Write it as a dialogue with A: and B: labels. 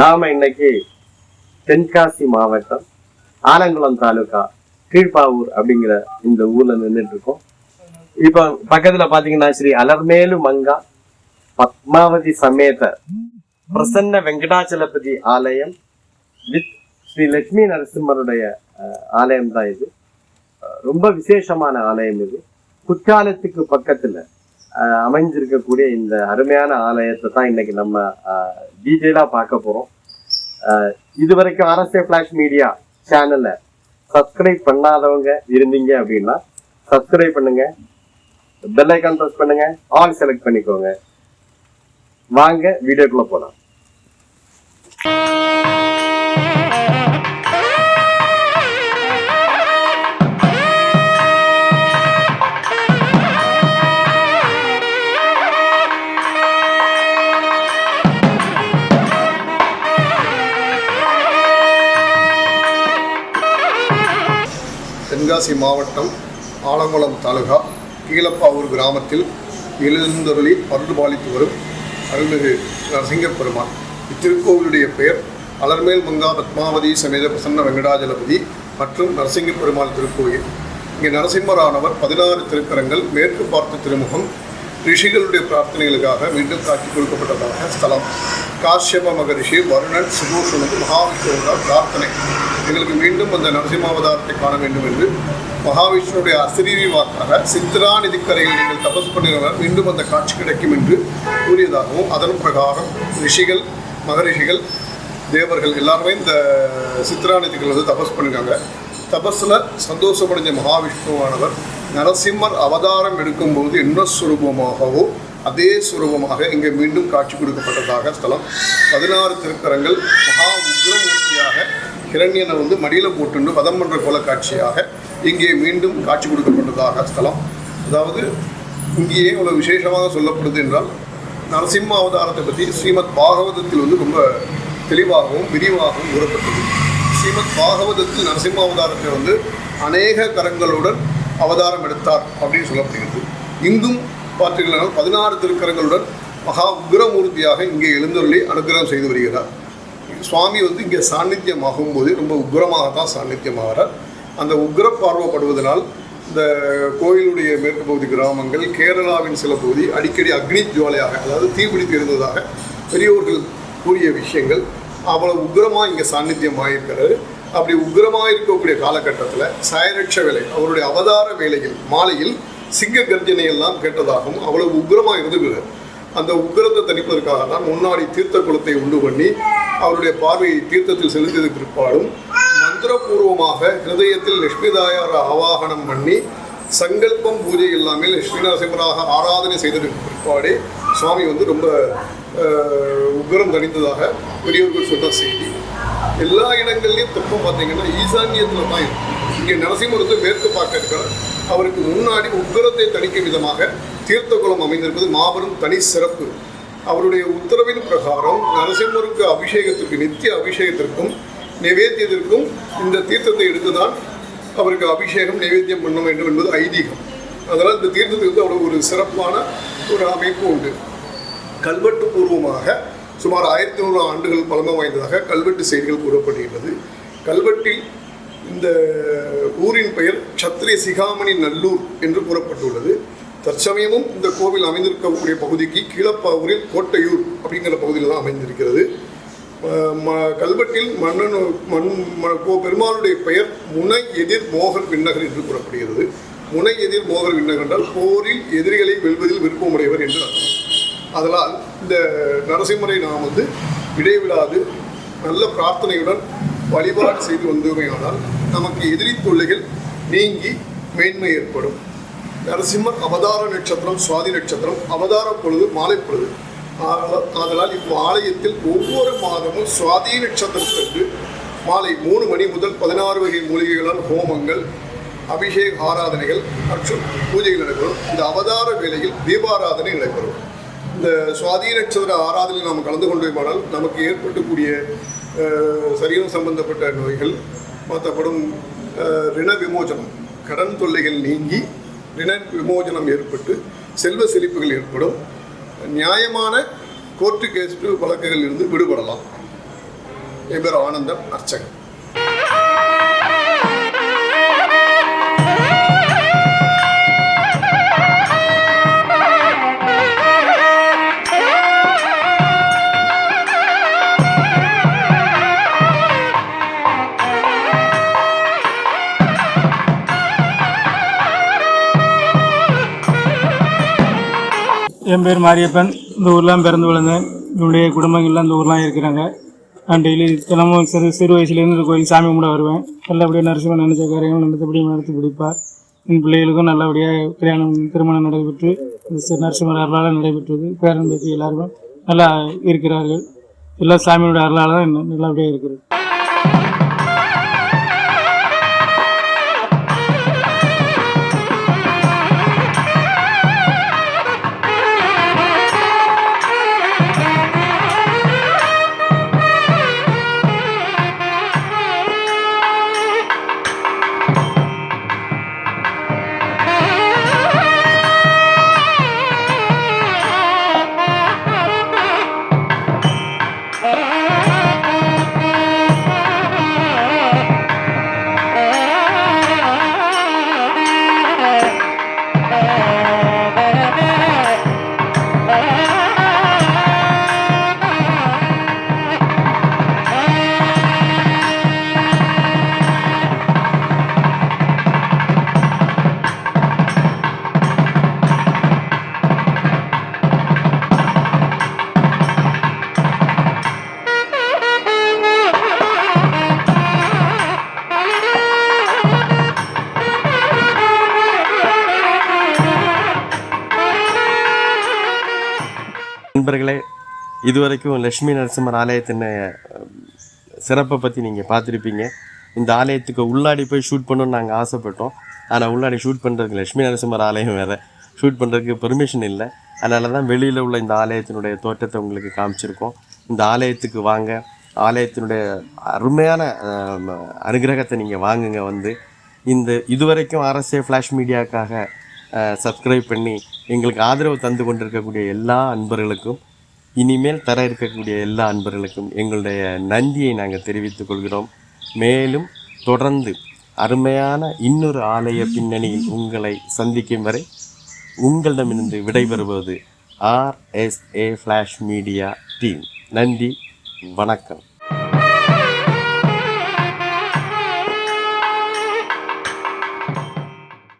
A: நாம இன்னைக்கு தென்காசி மாவட்டம் ஆலங்குளம் தாலுகா கீழ்ப்பாவூர் அப்படிங்கிற இந்த ஊர்ல நின்றுட்டு இருக்கோம் இப்ப பக்கத்துல பாத்தீங்கன்னா ஸ்ரீ அலர்மேலு மங்கா பத்மாவதி சமேத பிரசன்ன வெங்கடாச்சலபதி ஆலயம் வித் ஸ்ரீ லட்சுமி நரசிம்மருடைய ஆலயம் தான் இது. ரொம்ப விசேஷமான ஆலயம் இது. குற்றாலத்துக்கு பக்கத்துல அமைஞ்சிருக்கக்கூடிய இந்த அருமையான ஆலயத்தை தான் இன்னைக்கு நம்ம டீட்டெயிலா பார்க்க போறோம். இது வரைக்கும் ஆர்எஸ்ஏ பிளாஷ் மீடியா சேனலை சப்ஸ்கிரைப் பண்ணாதவங்க இருந்தீங்க அப்படின்னா சப்ஸ்கிரைப் பண்ணுங்க. பெல் ஐக்கான் ப்ரெஸ் பண்ணுங்க. ஆல் செலக்ட் பண்ணிக்கோங்க. வாங்க வீடியோக்குள்ள போலாம்.
B: தென்காசி மாவட்டம் ஆலங்குளம் தாலுகா கீழப்பாவூர் கிராமத்தில் எழுந்தருளி அருள்பாலித்து வரும் அருள்மிகு நரசிங்க பெருமான் இத்திருக்கோவிலுடைய பெயர் அலர்மேல் மங்கா பத்மாவதி சமேத பிரசன்ன வெங்கடாஜலபதி மற்றும் நரசிங்க பெருமாள் திருக்கோயில். இங்கே நரசிம்மரானவர் பதினாறு திருக்கரங்கள் மேற்கு பார்த்த திருமுகம் ரிஷிகளுடைய பிரார்த்தனைகளுக்காக மீண்டும் காட்சி கொடுக்கப்பட்டதாக ஸ்தலம். காஷ்யப மகரிஷி வருணன் சுபூஷனுக்கு மகாவிஷ்ணுவோட பிரார்த்தனை. எங்களுக்கு மீண்டும் அந்த நரசிம்மாவதாரத்தை காண வேண்டும் என்று மகாவிஷ்ணுடைய அசிரீவி வாக்காக சித்ரா நிதிக்கரையில் நீங்கள் தபஸ் பண்ணினவர் மீண்டும் அந்த காட்சி கிடைக்கும் என்று கூறியதாகவும் அதன் பிரகாரம் ரிஷிகள் மகரிஷிகள் தேவர்கள் எல்லாருமே இந்த சித்ரா நிதிகள் வந்து தபஸ் பண்ணிருக்காங்க தபஸில் சந்தோஷமடைஞ்ச மகாவிஷ்ணுவானவர் நரசிம்மர் அவதாரம் எடுக்கும்போது என்ன சுரூபமாகவோ அதே சுரூபமாக இங்கே மீண்டும் காட்சி கொடுக்கப்பட்டதாக ஸ்தலம். பதினாறு திருக்கரங்கள் மகா உக்ரமூர்த்தியாக ஹிரண்யனை வந்து மடியில் போட்டுண்டு வதம் பண்ணுற கொலை காட்சியாக இங்கே மீண்டும் காட்சி கொடுக்கப்பட்டதாக ஸ்தலம். அதாவது இங்கேயே ஒரு விசேஷமாக சொல்லப்படுது என்றால் நரசிம்ம அவதாரத்தை பற்றி ஸ்ரீமத் பாகவதத்தில் வந்து ரொம்ப தெளிவாகவும் விரிவாகவும் கூறப்பட்டது. ஸ்ரீமத் பாகவதத்தில் நரசிம்ம அவதாரத்தை வந்து அநேக கரங்களுடன் அவதாரம் எடுத்தார் அப்படின்னு சொல்லப்படுகிறது. இங்கும் பார்த்தீங்கன்னா பதினாறு திருக்கரங்களுடன் மகா உக்ரமூர்த்தியாக இங்கே எழுந்தருளி அனுகிரகம் செய்து வருகிறார். சுவாமி வந்து இங்கே சாநித்தியமாகும் போது ரொம்ப உக்ரமாக தான் சாநித்தியமாகிறார். அந்த உக்ர பார்வப்படுவதனால் இந்த கோயிலுடைய மேற்கு பகுதி கிராமங்கள் கேரளாவின் சில பகுதி அடிக்கடி அக்னி ஜுவாலையாக அதாவது தீபிடித்து இருந்ததாக பெரியோர்கள் கூறிய விஷயங்கள். அவ்வளவு உக்ரமாக இங்கே சாநித்தியமாக இருக்கிறாரு அப்படி உக்ரமாக இருக்கக்கூடிய காலகட்டத்தில் சாயரட்ச வேலை அவருடைய அவதார வேலையில் மாலையில் சிங்க கர்ஜனையெல்லாம் கேட்டதாகவும் அவ்வளவு உக்ரமாக இருந்துகிறார் அந்த உக்கிரத்தை தணிப்பதற்காக தான் முன்னாடி தீர்த்த குளத்தை உண்டு பண்ணி அவருடைய பார்வையை தீர்த்தத்தில் செலுத்தியது பிற்பாடும் மந்திரபூர்வமாக ஹிருதயத்தில் லட்சுமி தாயார் ஆவாகனம் பண்ணி சங்கல்பம் பூஜை எல்லாமே லட்சுமி நரசிம்மராக ஆராதனை செய்ததற்கு பிற்பாடே சுவாமி வந்து ரொம்ப உக்ரம் தணிந்ததாக தணித்ததாக பெரியவர்கள் சொன்ன செய்தி. எல்லா இடங்கள்லையும் தப்பம் பார்த்தீங்கன்னா ஈசான்யத்தில் தான் இருக்கும் இங்கே நரசிம்மர் வந்து மேற்கு பார்க்க இருக்கிறார். அவருக்கு முன்னாடி உக்கிரத்தை தணிக்கும் விதமாக தீர்த்த குளம் அமைந்திருப்பது மாபெரும் தனி சிறப்பு. அவருடைய உத்தரவின் பிரகாரம் நரசிம்மருக்கு அபிஷேகத்திற்கு நித்திய அபிஷேகத்திற்கும் நிவேத்தியத்திற்கும் இந்த தீர்த்தத்தை எடுத்துதான் அவருக்கு அபிஷேகம் நைவேத்தியம் பண்ண வேண்டும் என்பது ஐதீகம். அதனால் இந்த தீர்த்தத்துக்கு வந்து அவ்வளோ ஒரு சிறப்பான ஒரு அமைப்பு உண்டு. கல்வெட்டு பூர்வமாக சுமார் ஆயிரத்தி நூறு ஆண்டுகள் பழமை வாய்ந்ததாக கல்வெட்டு செய்திகள் கூறப்படுகின்றது. கல்வெட்டில் இந்த ஊரின் பெயர் சத்திரிய சிகாமணி நல்லூர் என்று கூறப்பட்டுள்ளது. தற்சமயமும் இந்த கோவில் அமைந்திருக்கக்கூடிய பகுதிக்கு கீழப்பாவூரில் கோட்டையூர் அப்படிங்கிற பகுதியில் தான் அமைந்திருக்கிறது. ம- கல்வெட்டில் மன்னன் மண் ம- கோ- பெருமாளுடைய பெயர் முனை எதிர் மோகர் விண்ணகர் என்று கூறப்படுகிறது. முனை எதிர் மோகர் விண்ணகர் என்றால் போரில் எதிரிகளை வெல்வதில் விருப்பமுடையவர் என்று அதனால் இந்த நரசிம்மரை நாம் வந்து இடைவிடாது நல்ல பிரார்த்தனையுடன் வழிபாடு செய்து வந்தோமையானால் நமக்கு எதிரி தொல்லைகள் நீங்கி மேன்மை ஏற்படும். நரசிம்மர் அவதார நட்சத்திரம் சுவாதி நட்சத்திரம் அவதார பொழுது மாலை பொழுது. ஆதலால் இப்போ ஆலயத்தில் ஒவ்வொரு மாதமும் சுவாதி நட்சத்திரத்திற்கு மாலை மூணு மணி முதல் பதினாறு வகை மூலிகைகளால் ஹோமங்கள் அபிஷேக ஆராதனைகள் மற்றும் பூஜைகள் நடைபெறும். இந்த அவதார வேளையில் தீபாராதனை நடைபெறும். இந்த சுவாதி நட்சத்திர ஆராதனையில் நாம் கலந்து கொண்டோமானால் நமக்கு ஏற்பட்டக்கூடிய சரீரம் சம்பந்தப்பட்ட நோய்கள் மற்றப்படும் ரிண விமோச்சனம் கடன் தொல்லைகள் நீங்கி ரிண விமோஜனம் ஏற்பட்டு செல்வ செழிப்புகள் ஏற்படும். நியாயமான கோர்ட்டு கேஸ் வழக்குகளில் இருந்து விடுபடலாம். என் பேர் ஆனந்தம் அர்ச்சகன்.
C: என் பேர் மாரியப்பன். இந்த ஊர்லாம் பிறந்து வளர்ந்தேன் என்னுடைய குடும்பங்கள்லாம் இந்த ஊர்லாம் இருக்கிறாங்க. நான் டெய்லி தினமும் சிறு சிறு வயசுலேருந்து இந்த கோயில் சாமி கும்பிட வருவேன். நல்லபடியாக நரசிம்மன் நினைச்ச காரியங்கள் நல்லபடியாக நடத்தி பிடிப்பார் என் பிள்ளைகளுக்கும் நல்லபடியாக கல்யாணம் திருமணம் நடைபெற்று இந்த நரசிம்மர் அருளால் நடைபெற்றது. பேரன் பேத்தி எல்லாருமே நல்லா இருக்கிறார்கள். எல்லாம் சாமியோட அருளால் தான் இன்னும் நல்லபடியாக இருக்கிறது
A: நண்பர்களே இதுவரைக்கும் லக்ஷ்மி நரசிம்மர் ஆலயத்தின் சிறப்பை பற்றி நீங்கள் பார்த்துருப்பீங்க. இந்த ஆலயத்துக்கு உள்ளாடி போய் ஷூட் பண்ணணும்னு நாங்கள் ஆசைப்பட்டோம். ஆனால் உள்ளாடி ஷூட் பண்ணுறதுக்கு லக்ஷ்மி நரசிம்மர் ஆலயம் வேறு. ஷூட் பண்ணுறதுக்கு பெர்மிஷன் இல்லை. அதனால தான் வெளியில் உள்ள இந்த ஆலயத்தினுடைய தோற்றத்தை உங்களுக்கு காமிச்சிருக்கோம். இந்த ஆலயத்துக்கு வாங்க. ஆலயத்தினுடைய அருமையான அனுகிரகத்தை நீங்கள் வாங்குங்க வந்து. இந்த இதுவரைக்கும் அரசே ஃப்ளாஷ் மீடியாக்காக சப்ஸ்கிரைப் பண்ணி எங்களுக்கு ஆதரவு தந்து கொண்டிருக்கக்கூடிய எல்லா அன்பர்களுக்கும் இனிமேல் தர இருக்கக்கூடிய எல்லா அன்பர்களுக்கும் எங்களுடைய நன்றியை நாங்கள் தெரிவித்துக் கொள்கிறோம். மேலும் தொடர்ந்து அருமையான இன்னொரு ஆலய பின்னணியில் உங்களை சந்திக்கும் வரை உங்களிடமிருந்து விடைபெறுவது ஆர்எஸ்ஏ ஃப்ளாஷ் மீடியா டீம் நன்றி வணக்கம்.